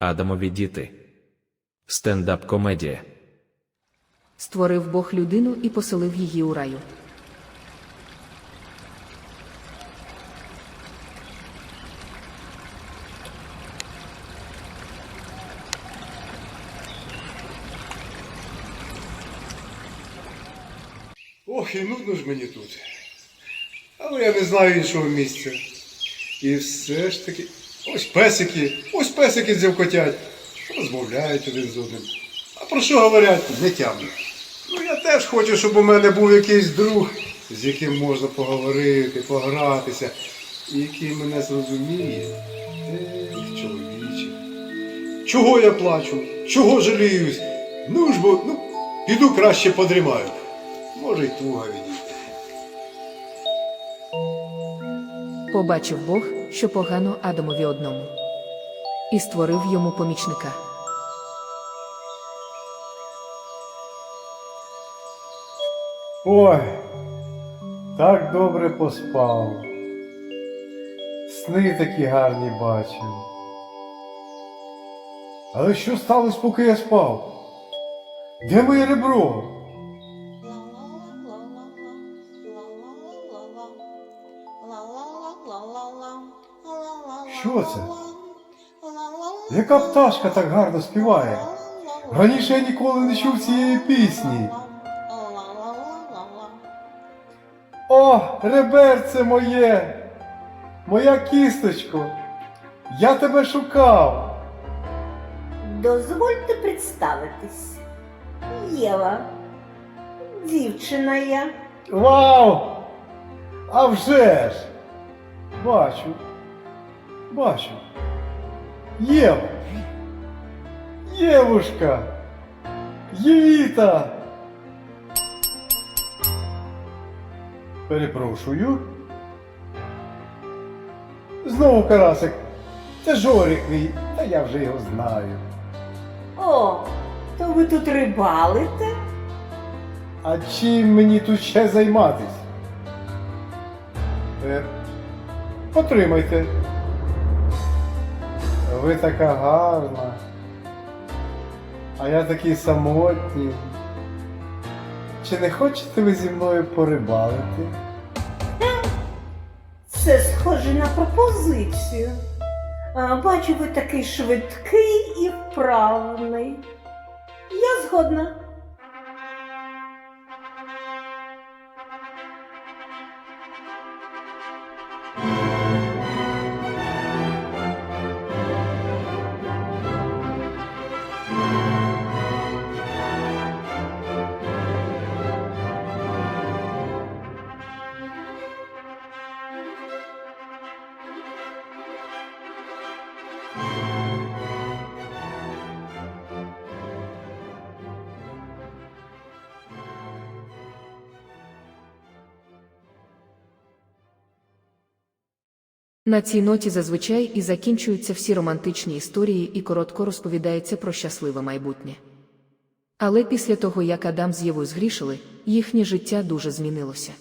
Адамові діти. Стендап комедія. Створив Бог людину і поселив її у раю. Ох, і нудно ж мені тут. Але я не знаю іншого місця. І все ж таки. Ось песики, ось песики дзявкотять. Розмовляють один з одним. А про що говорять, не тямлю. Ну я теж хочу, щоб у мене був якийсь друг, з яким можна поговорити, погратися, і який мене зрозуміє. Ех, чоловіче. Чого я плачу? Чого жаліюсь? Ну ж бо, ну, піду краще подрімаю. Може, й туга відійде. Побачив Бог, що погано Адамові одному. І створив йому помічника. Ой, так добре поспав. Сни такі гарні бачив. Але що сталося, поки я спав? Де моє ребро? Що це? Яка пташка так гарно співає? Раніше я ніколи не чув цієї пісні. О, реберце моє! Моя кісточко! Я тебе шукав! Дозвольте представитись. Єва. Дівчина я. Вау! А вже ж! Бачу. Бачу. Єва! Євушка! Євіта! Перепрошую. Знову карасик. Це Жорик мій, та я вже його знаю. О, то ви тут рибалите? А чим мені тут ще займатись? Е, потримайте. Ви така гарна. А я такий самотній. Чи не хочете ви зі мною порибалити? Це схоже на пропозицію. Бачу, ви такий швидкий і вправний. Я згодна. На цій ноті зазвичай і закінчуються всі романтичні історії і коротко розповідається про щасливе майбутнє. Але після того, як Адам з Євою згрішили, їхнє життя дуже змінилося.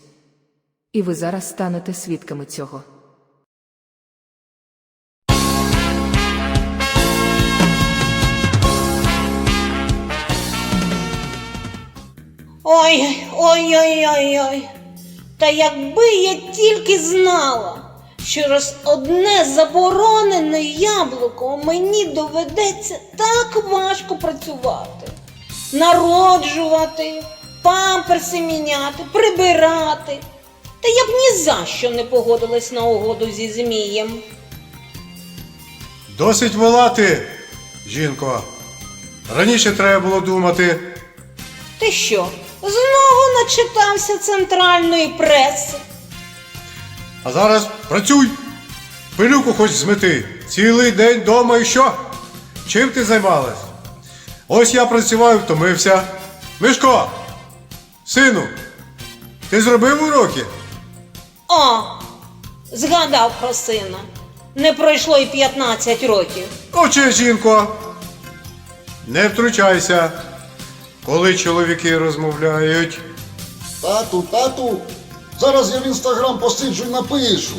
І ви зараз станете свідками цього. Ой, ой, ой, ой, ой. Та якби я тільки знала, через одне заборонене яблуко мені доведеться так важко працювати, народжувати, памперси міняти, прибирати. Та я б ні за що не погодилась на угоду зі Змієм. Досить волати, жінко. Раніше треба було думати. Ти що, знову начитався центральної преси? А зараз працюй! Пилюку хоч змети. Цілий день дома і що? Чим ти займалась? Ось я працював, втомився. Мишко! Сину, ти зробив уроки? О, згадав про сина. Не пройшло й 15 років. Мовчи, жінко. Не втручайся. Коли чоловіки розмовляють. Тату, тату, зараз я в інстаграм посиджу і напишу.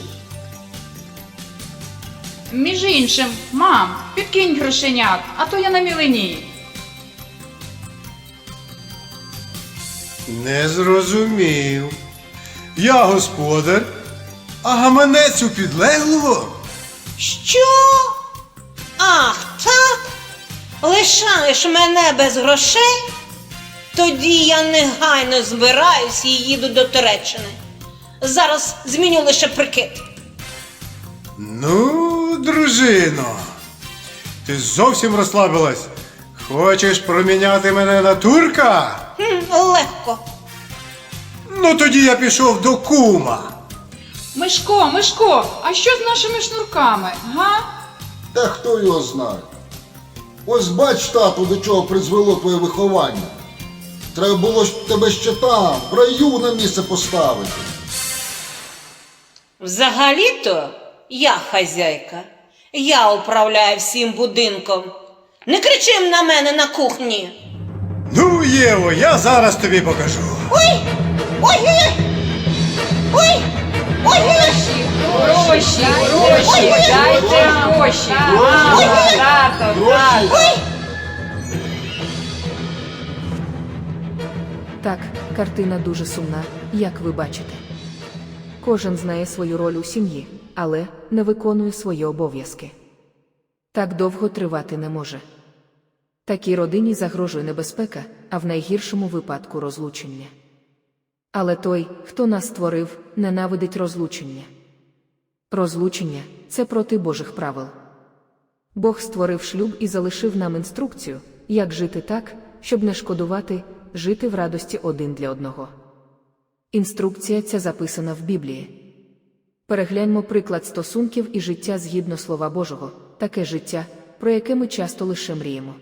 Між іншим, мам, підкинь грошенят, а то я на мілені. Не зрозумів. Я господар, а гаманець у підлеглого? Що? Ах, так? Лишаєш мене без грошей? Тоді я негайно збираюсь і їду до Туреччини. Зараз зміню лише прикид. Ну, дружино, ти зовсім розслабилась. Хочеш проміняти мене на турка? Хм, легко. Ну тоді я пішов до кума. Мишко, Мишко, а що з нашими шнурками? Га? Та хто його знає? Ось бач, тату, до чого призвело твоє виховання. Треба було ж тебе ще там, в раю на місце поставити. Взагалі-то я хазяйка. Я управляю всім будинком. Не кричим на мене на кухні. Ну, Єво, я зараз тобі покажу. Ой! Ой-ой-ой! Ой! Ой-ой-ой! Гроші, гроші, дайте гроші. Мама, тато, тато. Так, картина дуже сумна, як ви бачите. Кожен знає свою роль у сім'ї, але не виконує свої обов'язки. Так довго тривати не може. Такій родині загрожує небезпека, а в найгіршому випадку розлучення. Але той, хто нас створив, ненавидить розлучення. Розлучення це проти Божих правил. Бог створив шлюб і залишив нам інструкцію, як жити так, щоб не шкодувати, жити в радості один для одного. Інструкція ця записана в Біблії. Перегляньмо приклад стосунків і життя згідно Слова Божого, таке життя, про яке ми часто лише мріємо.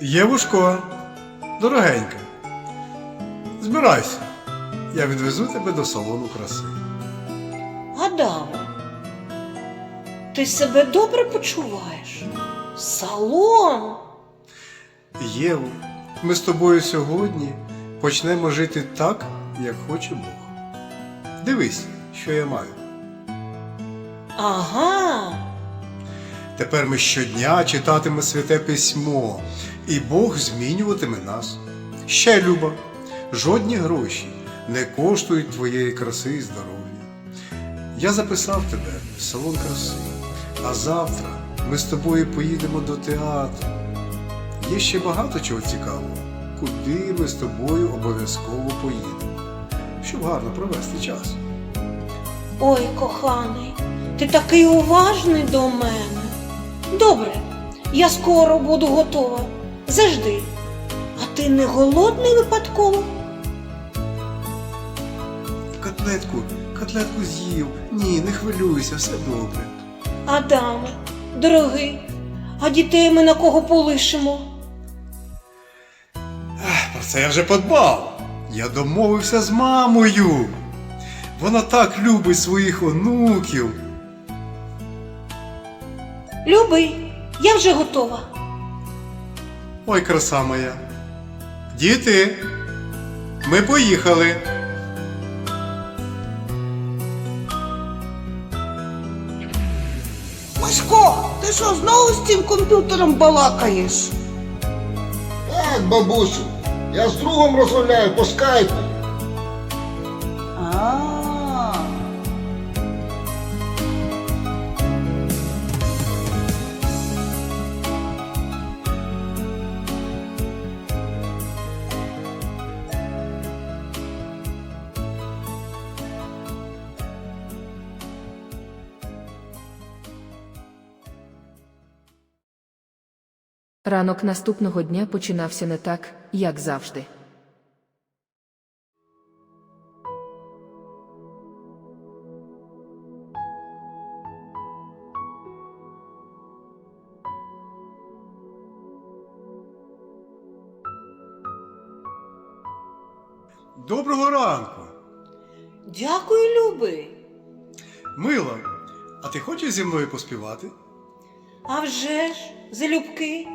Євушко, дорогенька, збирайся. Я відвезу тебе до салону краси. Адам, ти себе добре почуваєш? Салон? Єву, ми з тобою сьогодні почнемо жити так, як хоче Бог. Дивись, що я маю. Ага. Тепер ми щодня читатиме святе письмо, і Бог змінюватиме нас. Ще люба, жодні гроші не коштують твоєї краси і здоров'я. Я записав тебе в салон краси, а завтра ми з тобою поїдемо до театру. Є ще багато чого цікавого, куди ми з тобою обов'язково поїдемо, щоб гарно провести час. Ой, коханий, ти такий уважний до мене. Добре, я скоро буду готова. Завжди. А ти не голодний випадково? Котлетку, котлетку з'їв. Ні, не хвилюйся, все добре. Адаме, дорогий, а дітей ми на кого полишимо? Про це я вже подбав. Я домовився з мамою. Вона так любить своїх онуків. Любий, я вже готова. Ой, краса моя. Діти, ми поїхали. Машко, ти що знову з цим комп'ютером балакаєш? Так, бабусю, я з другом розмовляю по скайпу. Ранок наступного дня починався не так, як завжди. Доброго ранку. Дякую, любий. Мила, А ти хочеш зі мною поспівати? А вже ж, залюбки.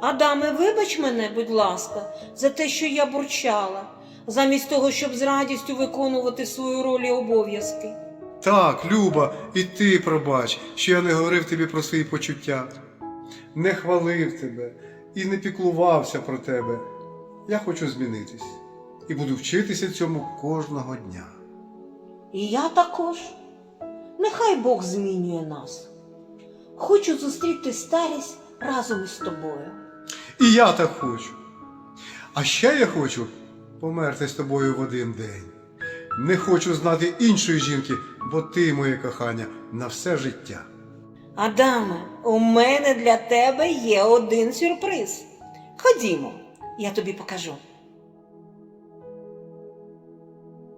Адаме, вибач мене, будь ласка, за те, що я бурчала, замість того, щоб з радістю виконувати свою роль і обов'язки. Так, Люба, і ти пробач, що я не говорив тобі про свої почуття, не хвалив тебе і не піклувався про тебе. Я хочу змінитись і буду вчитися цьому кожного дня. І я також. Нехай Бог змінює нас. Хочу зустріти старість разом із тобою. І я так хочу. А ще я хочу померти з тобою в один день. Не хочу знати іншої жінки, бо ти, моє кохання, на все життя. Адаме, у мене для тебе є один сюрприз. Ходімо, я тобі покажу.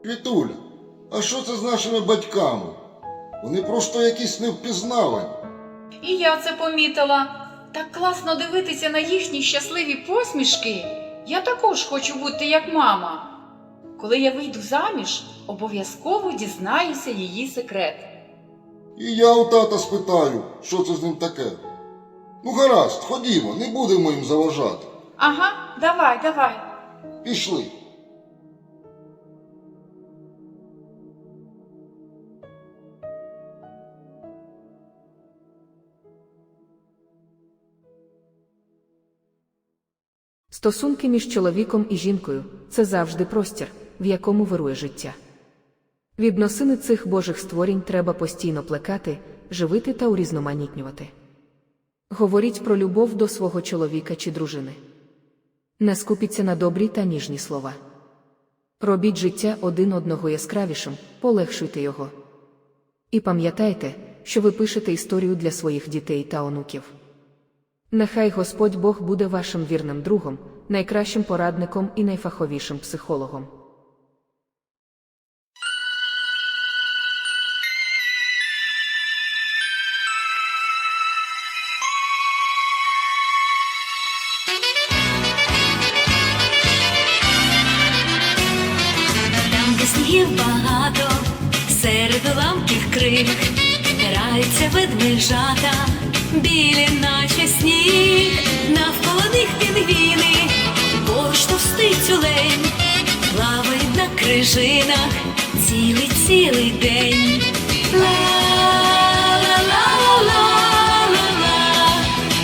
Квітуля, а що це з нашими батьками? Вони просто якісь невпізнавані. І я це помітила. Так класно дивитися на їхні щасливі посмішки. Я також хочу бути як мама. Коли я вийду заміж, обов'язково дізнаюся її секрет. І я у тата спитаю, що це з ним таке. Ну гаразд, ходімо, не будемо їм заважати. Ага, давай, давай. Пішли. Стосунки між чоловіком і жінкою це завжди простір, в якому вирує життя. Відносини цих божих створінь треба постійно плекати, живити та урізноманітнювати. Говоріть про любов до свого чоловіка чи дружини. Не скупіться на добрі та ніжні слова. Робіть життя один одного яскравішим, полегшуйте його. І пам'ятайте, що ви пишете історію для своїх дітей та онуків. Нехай Господь Бог буде вашим вірним другом, найкращим порадником і найфаховішим психологом. Там, де снігів багато, серед ламких крик, граються ведмежата, білі, наче сніг, навколо них пінгвіни, поруч товстий тюлень, плавають на крижинах цілий цілий день. Ла-ла-ла-ла-ла-ла,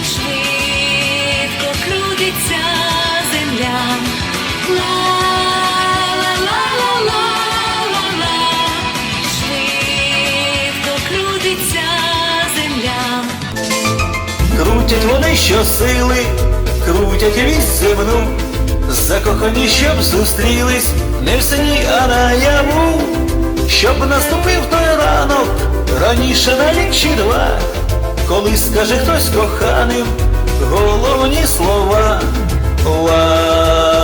швидко крутиться. Крутять вони щосили, крутять вісь земну, закохані, щоб зустрілись не в сні, а наяву, щоб наступив той ранок, раніше на чи два, коли скаже хтось коханим головні слова. Ла-ла-ла-ла-ла-ла,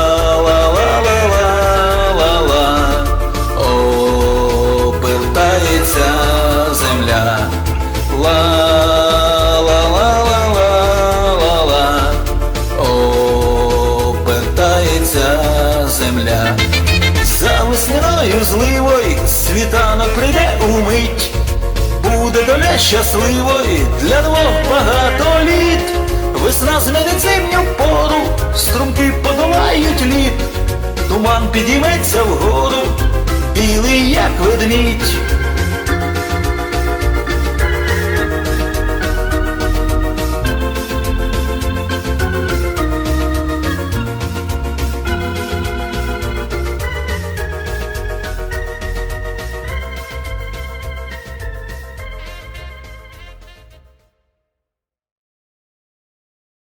щасливої. Для двох багато літ. Весна змінить зимню пору, струмки подолають лід, туман підійметься вгору, білий як ведмідь,